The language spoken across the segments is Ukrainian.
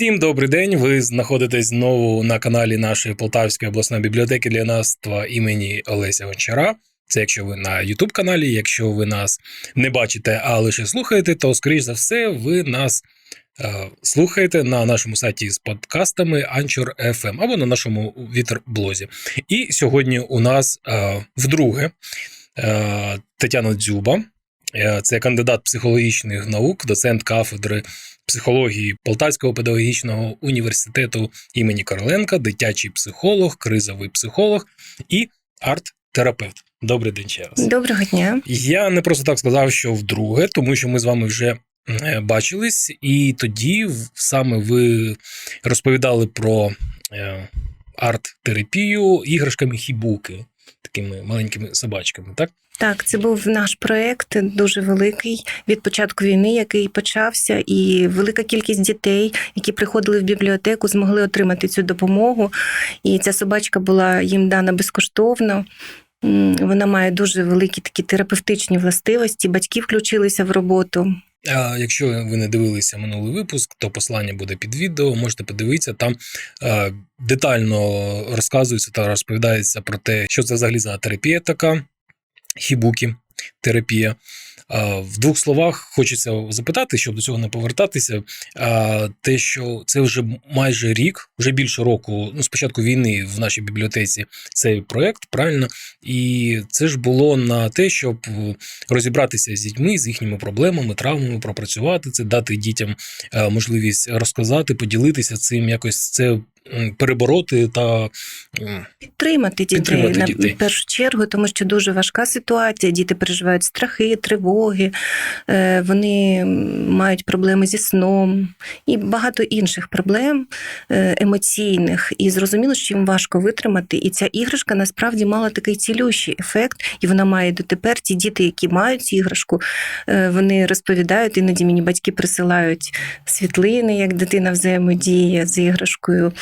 Всім добрий день. Ви знаходитесь знову на каналі нашої Полтавської обласної бібліотеки для юнацтва імені Олеся Гончара. Це якщо ви на youtube каналі. Якщо ви нас не бачите, а лише слухаєте, то скоріш за все ви нас е, слухаєте на нашому сайті з подкастами Anchor FM або на нашому вітер-блозі. І сьогодні у нас е, вдруге е, Тетяна Дзюба. Е, Це кандидат психологічних наук, доцент кафедри психології Полтавського педагогічного університету імені Короленка, дитячий психолог, кризовий психолог і арт-терапевт. Добрий день ще раз. Доброго дня. Я не просто так сказав, що вдруге, тому що ми з вами вже е, бачились, і тоді саме ви розповідали про е, арт-терапію іграшками хібуки, такими маленькими собачками, так? Так, це був наш проект дуже великий від початку війни, який почався, і велика кількість дітей, які приходили в бібліотеку, змогли отримати цю допомогу. І ця собачка була їм дана безкоштовно. Вона має дуже великі такі терапевтичні властивості. Батьки включилися в роботу. Якщо ви не дивилися минулий випуск, то послання буде під відео. Можете подивитися. Там е, детально розказується та розповідається про те, що це взагалі за терапія така, хібукі терапія. В двох словах хочеться запитати, щоб до цього не повертатися. Те, що це вже майже рік, вже більше року, ну, спочатку війни в нашій бібліотеці цей проект, правильно? І це ж було на те, щоб е, розібратися з дітьми, з їхніми проблемами, травмами, пропрацювати це, дати дітям е, можливість розказати, поділитися цим, якось це перебороти та Підтримати дітей Підтримати на дітей. першу чергу, тому що дуже важка ситуація. Діти переживають страхи, тривоги, е, вони мають проблеми зі сном і багато інших проблем е, емоційних. І зрозуміло, що їм важко витримати. І ця іграшка насправді мала такий цілющий ефект, і вона має дотепер. Ті діти, які мають іграшку, е, вони розповідають, іноді мені батьки присилають світлини, як дитина взаємодіє з іграшкою.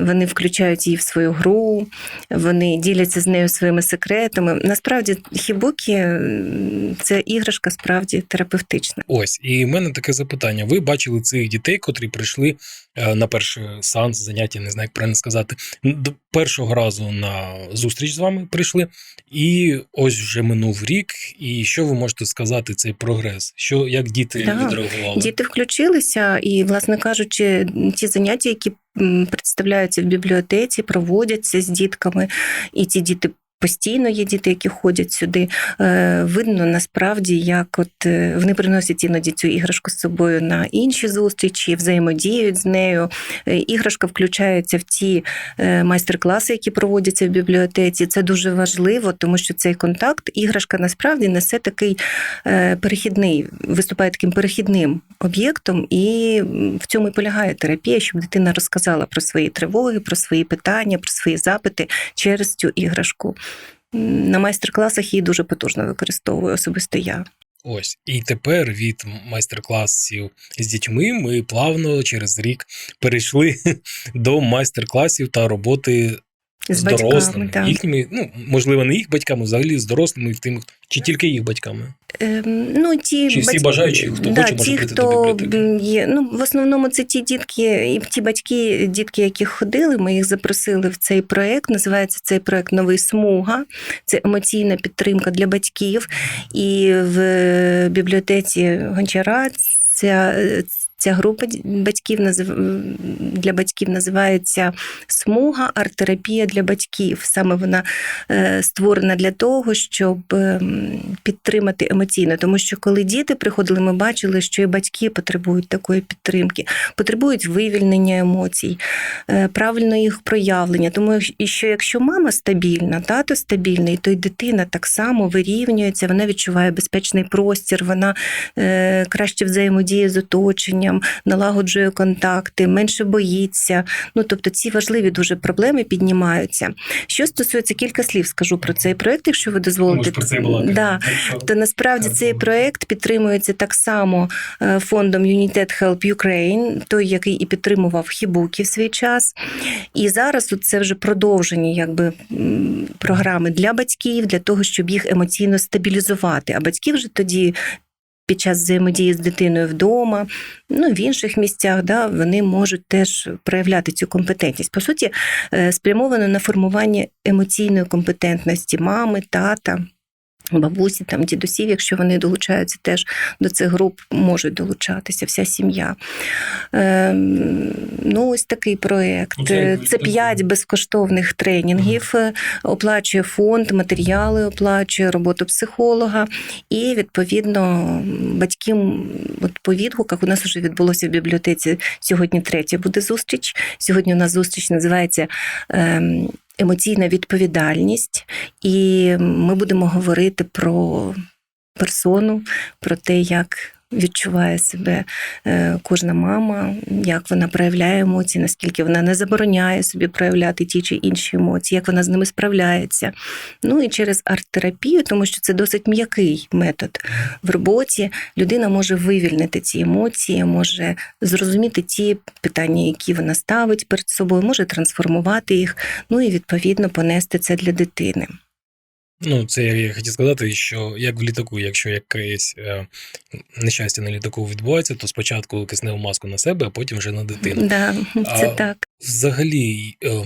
Вони включають її в свою гру, вони діляться з нею своїми секретами. Насправді, хібукі це іграшка справді терапевтична. ось. І в мене таке запитання: ви бачили цих дітей, котрі прийшли е, на перший сеанс, заняття, не знаю, як правильно сказати, до першого разу на зустріч з вами прийшли, і ось вже минув рік. І що ви можете сказати цей прогрес? Що як діти Так, відреагували? Діти включилися, і, власне кажучи, ті заняття, які м, представляються в бібліотеці, проводяться з дітками, і ці діти. Постійно є діти, які ходять сюди. Е, Видно насправді, як от е, вони приносять іноді цю іграшку з собою на інші зустрічі, взаємодіють з нею. Е, Іграшка включається в ті майстер-класи, які проводяться в бібліотеці. Це дуже важливо, тому що цей контакт іграшка насправді несе такий перехідний, виступає таким перехідним об'єктом, і в цьому і полягає терапія, щоб дитина розказала про свої тривоги, про свої питання, про свої запити через цю іграшку. На майстер-класах її дуже потужно використовую, особисто я. Ось і тепер від майстер-класів з дітьми ми плавно через рік перейшли до майстер-класів та роботи з, З батьками, дорослими, так. їхніми, ну можливо, не їх батьками, взагалі з дорослими, в тим, чи тільки їх батьками. Ем, Ну, ті Чи всі батьки- бажаючі, хто да, хоче, може ті, прийти до хто бібліотеки? м, є. Ну, в основному це ті дітки, і ті батьки, дітки, які ходили, ми їх запросили в цей проект. Називається цей проект Новий смуга. Це емоційна підтримка для батьків. І в бібліотеці Гончара ця. Ця група батьків для батьків називається смуга арт-терапія для батьків. Саме вона е, створена для того, щоб ем, підтримати емоційно. Тому що коли діти приходили, ми бачили, що і батьки потребують такої підтримки, потребують вивільнення емоцій, е, правильно їх проявлення. Тому і що якщо мама стабільна, тато стабільний, то й дитина так само вирівнюється, вона відчуває безпечний простір, вона е, краще взаємодіє з оточенням, налагоджує контакти, менше боїться. Ну тобто ці важливі дуже проблеми піднімаються. Що стосується кілька слів, скажу про цей проект, якщо ви дозволите. про це Да. То насправді цей проект підтримується так само е, фондом United Help Ukraine, той, який і підтримував Хібукі в свій час. І зараз це вже продовжені якби, програми для батьків, для того, щоб їх емоційно стабілізувати. А батьки вже тоді під час взаємодії з дитиною вдома, ну в інших місцях, да, вони можуть теж проявляти цю компетентність. По суті, е, спрямовано на формування емоційної компетентності мами, тата. Бабусі, там дідусів, якщо вони долучаються теж до цих груп, можуть долучатися, вся сім'я. Ем, ну, ось такий проєкт. Це п'ять безкоштовних тренінгів, е, оплачує фонд, матеріали оплачує, роботу психолога. І, відповідно, батькам от по відгуках у нас вже відбулося в бібліотеці сьогодні третя буде зустріч. Сьогодні у нас зустріч називається. ем, Емоційна відповідальність, і ми будемо говорити про персону, про те, як відчуває себе е, кожна мама, як вона проявляє емоції, наскільки вона не забороняє собі проявляти ті чи інші емоції, як вона з ними справляється. Ну і через арт-терапію, тому що це досить м'який метод в роботі. Людина може вивільнити ці емоції, може зрозуміти ті питання, які вона ставить перед собою, може трансформувати їх, ну і відповідно понести це для дитини. Ну, це я, я хотів сказати, що як в літаку, якщо якесь е, нещастя на літаку відбувається, то спочатку кисневу маску на себе, а потім вже на дитину. Да, це А, так. Взагалі, е,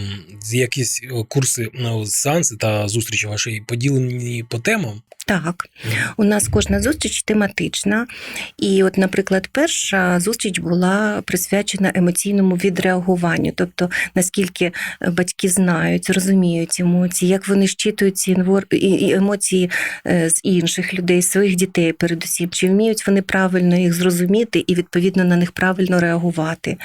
якісь курси, ну, сеанси та зустрічі ваші поділені по темам. Так, у нас кожна зустріч тематична. І, от, наприклад, перша зустріч була присвячена емоційному відреагуванню, тобто наскільки батьки знають, розуміють емоції, як вони щитують ці емоції е, з інших людей, своїх дітей, передусім, чи вміють вони правильно їх зрозуміти і відповідно на них правильно реагувати.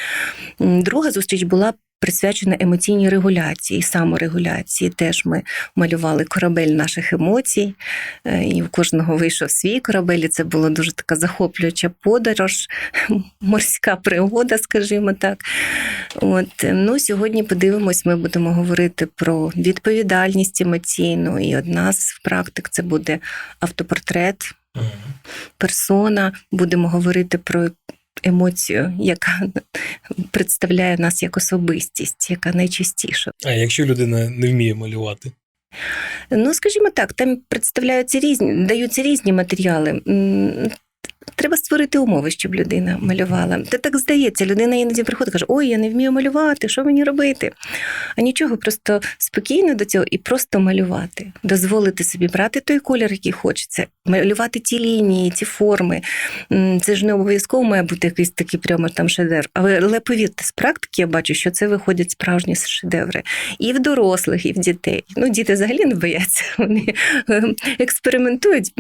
Друга зустріч була. Присвячена емоційній регуляції, саморегуляції. Теж ми малювали корабель наших емоцій, Е, і у кожного вийшов свій корабель. і Це була дуже така захоплююча подорож, морська пригода, скажімо так. От е, ну сьогодні подивимось, ми будемо говорити про відповідальність емоційну. І одна з практик це буде автопортрет, персона. Будемо говорити про. Емоцію, яка представляє нас як особистість, яка найчастіша. А якщо людина не вміє малювати? Ну, скажімо так, там представляються різні, даються різні матеріали. Треба створити умови, щоб людина малювала. Та так здається, людина іноді приходить каже: Ой, я не вмію малювати, що мені робити? А нічого, просто спокійно до цього і просто малювати, дозволити собі брати той колір, який хочеться, малювати ті лінії, ті форми. Це ж не обов'язково має бути якийсь такий прямо там шедевр. Але, але повірте, з практики я бачу, що це виходять справжні шедеври і в дорослих, і в дітей. Ну, діти взагалі не бояться. Вони е, експериментують.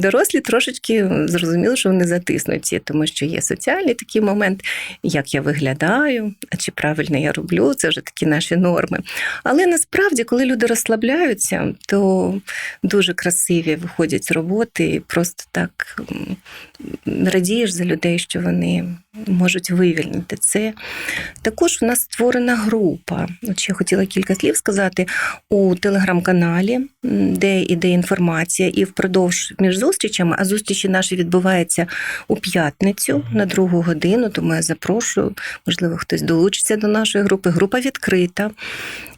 Дорослі трошечки зрозуміли, що вони затиснуті, тому що є соціальний такий момент, як я виглядаю, чи правильно я роблю, це вже такі наші норми. Але насправді, коли люди розслабляються, то дуже красиві виходять роботи, і просто так радієш за людей, що вони можуть вивільнити це. Також у нас створена група. От ще хотіла кілька слів сказати у телеграм-каналі, де іде інформація, і впродовж між зустрічами, а зустрічі наші відбуваються у п'ятницю на другу годину. Тому я запрошую, можливо, хтось долучиться до нашої групи. Група відкрита.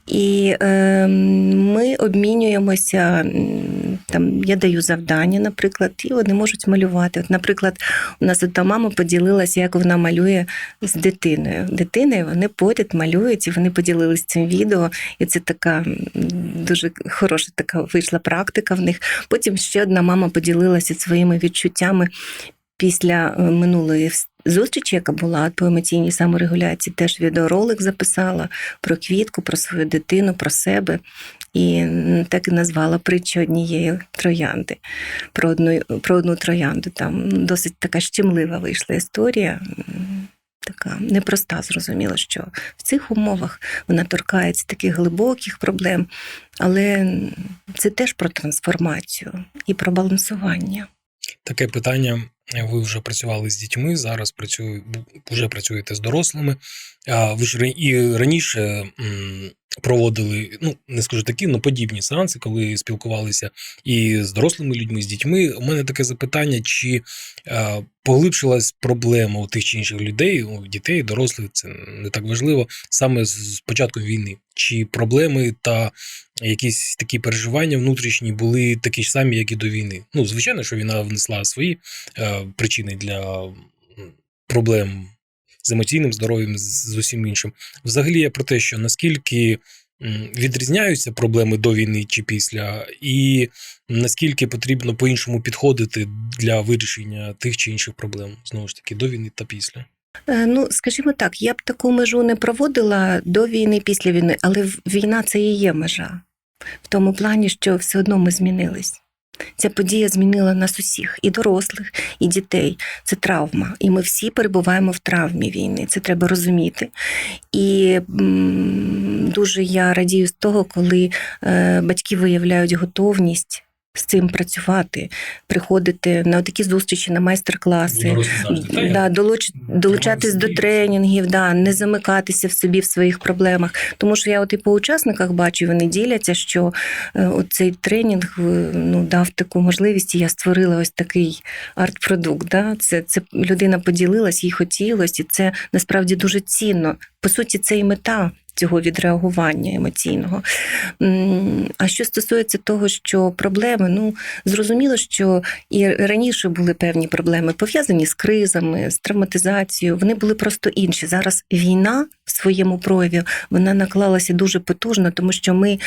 І е, ми обмінюємося. Там я даю завдання, наприклад, і вони можуть малювати. От, наприклад, у нас одна мама поділилася, як вона малює з дитиною. Дитиною вони поряд малюють, і вони поділилися цим відео. І це така дуже хороша така вийшла практика в них. Потім ще одна мама поділилася своїми відчуттями після е, минулої зустрічі, яка була по емоційній саморегуляції, теж відеоролик записала про квітку, про свою дитину, про себе. І так і назвала притчу однієї троянди про одну, про одну троянду. Там досить така щемлива вийшла історія. Така непроста, зрозуміло, що в цих умовах вона торкається таких глибоких проблем, але це теж про трансформацію і про балансування. Таке питання. Ви вже працювали з дітьми, зараз працюю, вже працюєте з дорослими. Ви ж і раніше проводили, ну не скажу такі, але подібні сеанси, коли спілкувалися і з дорослими людьми, з дітьми. У мене таке запитання: чи поглибшилась проблема у тих чи інших людей, у дітей, дорослих, це не так важливо, саме з початком війни? Чи проблеми та якісь такі переживання внутрішні були такі ж самі, як і до війни? Ну, звичайно, що війна внесла свої е, причини для проблем з емоційним здоров'ям, з, з усім іншим. Взагалі я про те, що наскільки відрізняються проблеми до війни чи після, і наскільки потрібно по-іншому підходити для вирішення тих чи інших проблем, знову ж таки, до війни та після. Е, Ну, скажімо так, я б таку межу не проводила до війни, після війни, але війна це і є межа. В тому плані, що все одно ми змінились. Ця подія змінила нас усіх, і дорослих, і дітей. Це травма. І ми всі перебуваємо в травмі війни. Це треба розуміти. І дуже я радію з того, коли е, батьки виявляють готовність з цим працювати, приходити на такі зустрічі, на майстер-класи. Да, долуч, долучатись до тренінгів, да, не замикатися в собі в своїх проблемах. Тому що я от і по учасниках бачу, вони діляться, що е, от цей тренінг ну, дав таку можливість, і я створила ось такий арт-продукт. Да? Це, це людина поділилась, їй хотілося, і це насправді дуже цінно. По суті, це і мета. Цього відреагування емоційного. А що стосується того, що проблеми, ну зрозуміло, що і раніше були певні проблеми пов'язані з кризами, з травматизацією. Вони були просто інші. Зараз війна в своєму прояві вона наклалася дуже потужно, тому що ми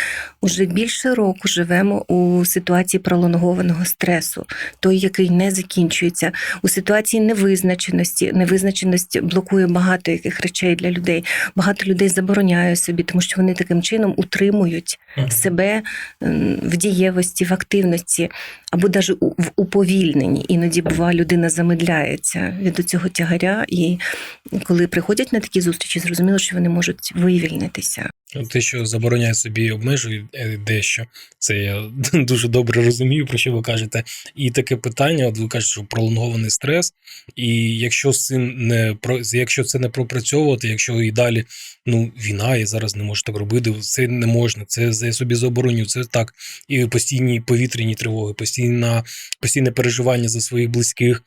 вже більше року живемо у ситуації пролонгованого стресу, той, який не закінчується, у ситуації невизначеності. Невизначеність блокує багато яких речей для людей. Багато людей забороняє собі, тому що вони таким чином утримують себе в дієвості, в активності або навіть в уповільненні. Іноді буває, людина замедляється від цього тягаря, і коли приходять на такі зустрічі, зрозуміло, що вони можуть вивільнитися. Те, що забороняє собі обмежує е, дещо, це я дуже добре розумію, про що ви кажете. І таке питання: от ви кажете, що пролонгований стрес. І якщо з цим не про якщо це не пропрацьовувати, якщо і далі ну війна, я зараз не можу так робити, це не можна, це я собі забороню, це так. І постійні повітряні тривоги, постійна, постійне переживання за своїх близьких.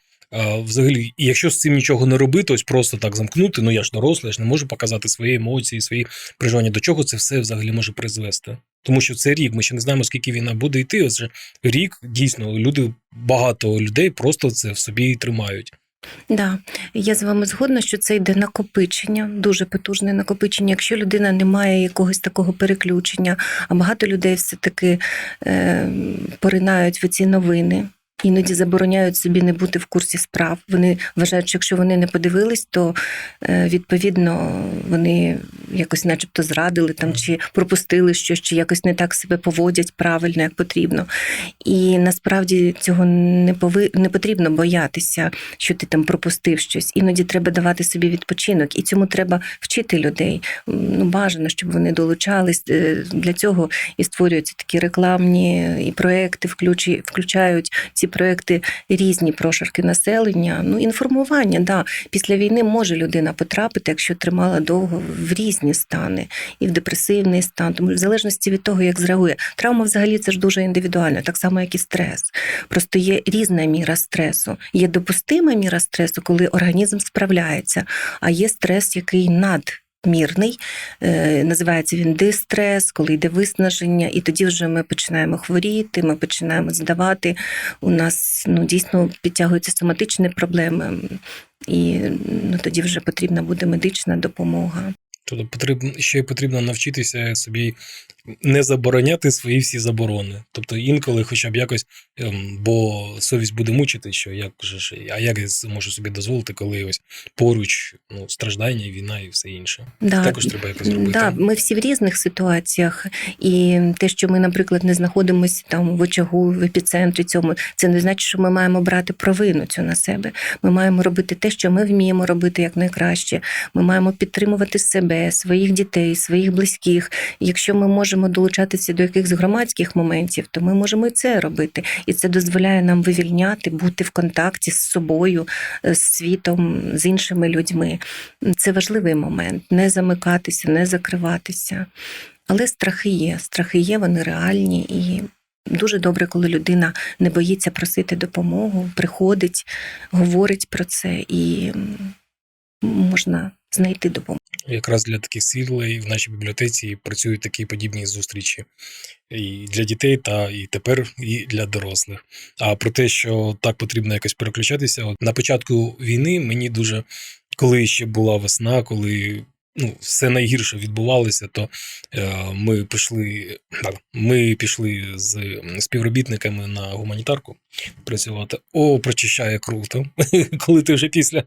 Взагалі, якщо з цим нічого не робити, ось просто так замкнути, ну я ж дорослий, я ж не можу показати свої емоції, свої переживання. До чого це все взагалі може призвести? Тому що це рік, ми ще не знаємо, скільки війна буде йти. Ось же рік дійсно люди, багато людей просто це в собі тримають. Да, я з вами згодна, що це йде накопичення, дуже потужне накопичення. Якщо людина не має якогось такого переключення, а багато людей все-таки е, поринають в ці новини. Іноді забороняють собі не бути в курсі справ. Вони вважають, що якщо вони не подивились, то е, відповідно вони якось, начебто, зрадили там чи пропустили щось, чи якось не так себе поводять правильно, як потрібно. І насправді цього не пови... не потрібно боятися, що ти там пропустив щось. Іноді треба давати собі відпочинок, і цьому треба вчити людей. Ну бажано, щоб вони долучались Е, для цього і створюються такі рекламні і проекти, включі... включають ці проекти різні прошарки населення. Ну, інформування, да. Після війни може людина потрапити, якщо тримала довго в різні стани, і в депресивний стан, тому в залежності від того, як зреагує. Травма взагалі це ж дуже індивідуально, так само, як і стрес. Просто є різна міра стресу. Є допустима міра стресу, коли організм справляється, а є стрес, який над. Мірний, е, називається він дистрес, коли йде виснаження, і тоді вже ми починаємо хворіти, ми починаємо здавати. У нас ну, дійсно підтягуються соматичні проблеми, і ну, тоді вже потрібна буде медична допомога. Тобто потрібно ще й потрібно навчитися собі не забороняти свої всі заборони. Тобто інколи, хоча б якось, ем, бо совість буде мучити, що як же ж, а як я можу собі дозволити, коли ось поруч ну, страждання, війна і все інше. Да, Також треба якось зробити. Да, ми всі в різних ситуаціях, і те, що ми, наприклад, не знаходимося там в очагу, в епіцентрі цьому, це не значить, що ми маємо брати провину цю на себе. Ми маємо робити те, що ми вміємо робити як найкраще. Ми маємо підтримувати себе, своїх дітей, своїх близьких. Якщо ми можемо долучатися до якихось громадських моментів, то ми можемо і це робити. І це дозволяє нам вивільняти, бути в контакті з собою, з світом, з іншими людьми. Це важливий момент не замикатися, не закриватися. Але страхи є. Страхи є, вони реальні і. Дуже добре, коли людина не боїться просити допомогу, приходить, говорить про це і можна знайти допомогу. Якраз для таких світлей в нашій бібліотеці працюють такі подібні зустрічі і для дітей, та і тепер і для дорослих. А про те, що так потрібно якось переключатися, от на початку війни мені дуже, коли ще була весна, коли ну, все найгірше відбувалося, то е, ми пішли, так, ми пішли з співробітниками на гуманітарку працювати. О, прочищає круто. Коли ти вже після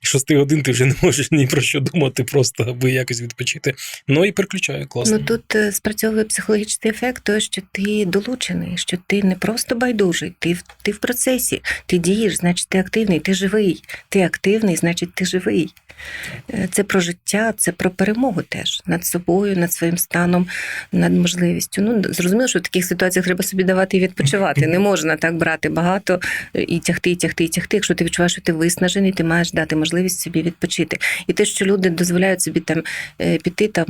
шести годин ти вже не можеш ні про що думати, просто аби якось відпочити. Ну і переключає класно. Ну тут е, спрацьовує психологічний ефект, того, що ти долучений, що ти не просто байдужий, ти ти в процесі, ти дієш, значить ти активний, ти живий. Ти активний, значить ти живий. Е, Це про життя, це про перемогу теж над собою, над своїм станом, над можливістю. Ну зрозуміло, що в таких ситуаціях треба собі давати і відпочивати. Не можна так брати багато і тягти, і тягти, і тягти. Якщо ти відчуваєш, що ти виснажений, ти маєш дати можливість собі відпочити. І те, що люди дозволяють собі там е, піти там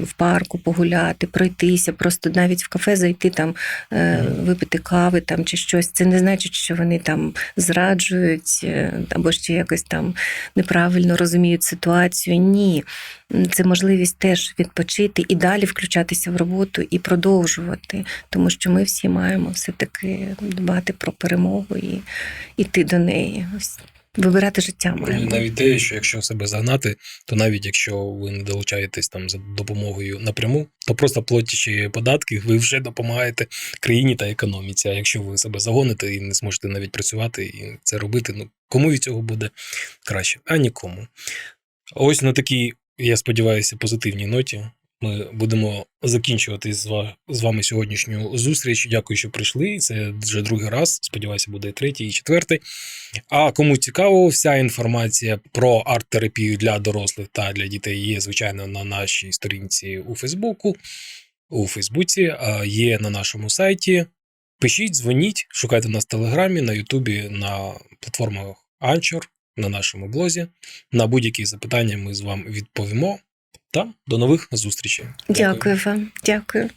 в парку, погуляти, пройтися, просто навіть в кафе зайти там, е, випити кави там чи щось. Це не значить, що вони там зраджують або ще якось там неправильно розуміють ситуацію. Ні. Це можливість теж відпочити і далі включатися в роботу і продовжувати, тому що ми всі маємо все-таки дбати про перемогу і йти до неї. Ось вибирати життя маємо. Навіть те, що якщо себе загнати, то навіть якщо ви не долучаєтесь там за допомогою напряму, то просто платячи податки, ви вже допомагаєте країні та економіці. А якщо ви себе загоните і не зможете навіть працювати і це робити, ну кому від цього буде краще? А нікому. Ось на такій, я сподіваюся, позитивній ноті. Ми будемо закінчувати з вами сьогоднішню зустріч. Дякую, що прийшли. Це вже другий раз. Сподіваюся, буде третій і четвертий. А кому цікаво, вся інформація про арт-терапію для дорослих та для дітей є, звичайно, на нашій сторінці у Фейсбуку. У Фейсбуці є на нашому сайті. Пишіть, дзвоніть, шукайте нас в Телеграмі, на Ютубі, на платформах Anchor, на нашому блозі. На будь-які запитання ми з вами відповімо. Та до нових зустрічей. Дякую вам. Дякую.